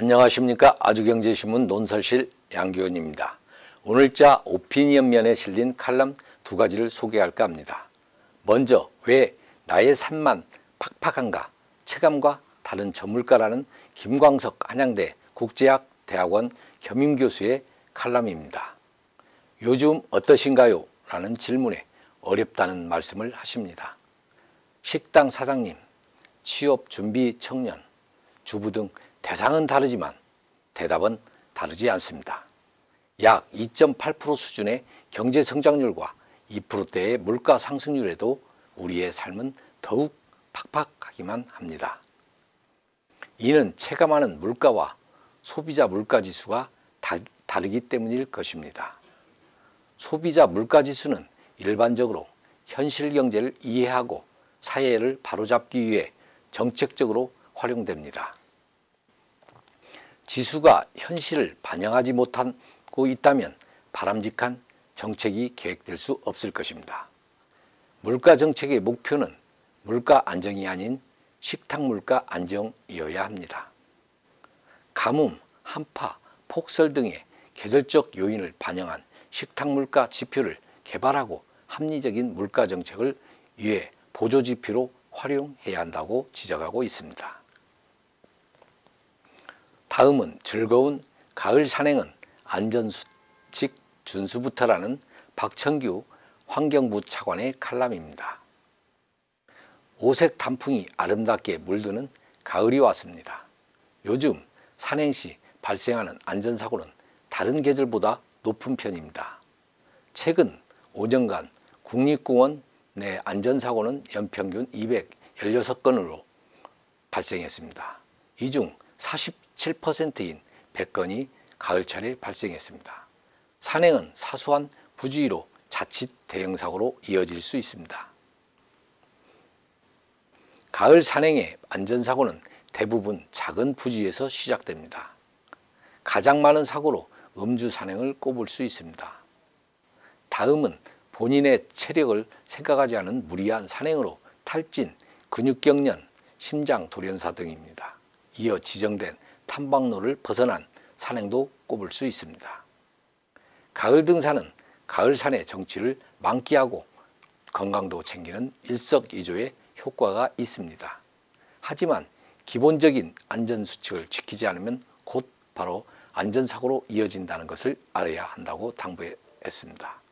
안녕하십니까 아주경제신문 논설실 양기원입니다. 오늘자 오피니언면에 실린 칼럼 두 가지를 소개할까 합니다. 먼저 왜 나의 삶만 팍팍한가 체감과 다른 저물가라는 김광석 한양대 국제학 대학원 겸임 교수의 칼럼입니다. 요즘 어떠신가요? 라는 질문에 어렵다는 말씀을 하십니다. 식당 사장님, 취업 준비 청년, 주부 등 대상은 다르지만 대답은 다르지 않습니다. 약 2.8% 수준의 경제 성장률과 2%대의 물가 상승률에도 우리의 삶은 더욱 팍팍하기만 합니다. 이는 체감하는 물가와 소비자 물가 지수가 다르기 때문일 것입니다. 소비자 물가 지수는 일반적으로 현실 경제를 이해하고 사회를 바로잡기 위해 정책적으로 활용됩니다. 지수가 현실을 반영하지 못하고 있다면 바람직한 정책이 계획될 수 없을 것입니다. 물가 정책의 목표는 물가 안정이 아닌 식탁 물가 안정이어야 합니다. 가뭄, 한파, 폭설 등의 계절적 요인을 반영한 식탁 물가 지표를 개발하고 합리적인 물가 정책을 위해 보조 지표로 활용해야 한다고 지적하고 있습니다. 다음은 즐거운 가을 산행은 안전수칙 준수부터라는 박청규 환경부 차관의 칼럼입니다. 오색 단풍이 아름답게 물드는 가을이 왔습니다. 요즘 산행 시 발생하는 안전사고는 다른 계절보다 높은 편입니다. 최근 5년간 국립공원 내 안전사고는 연평균 216건으로 발생했습니다. 이 중 47%인 100건이 가을철에 발생했습니다. 산행은 사소한 부주의로 자칫 대형사고로 이어질 수 있습니다. 가을 산행의 안전사고는 대부분 작은 부주의에서 시작됩니다. 가장 많은 사고로 음주 산행을 꼽을 수 있습니다. 다음은 본인의 체력을 생각하지 않은 무리한 산행으로 탈진, 근육경련, 심장 돌연사 등입니다. 이어 지정된 탐방로를 벗어난 산행도 꼽을 수 있습니다. 가을 등산은 가을산의 정취를 만끽하고 건강도 챙기는 일석이조의 효과가 있습니다. 하지만 기본적인 안전수칙을 지키지 않으면 곧 바로 안전사고로 이어진다는 것을 알아야 한다고 당부했습니다.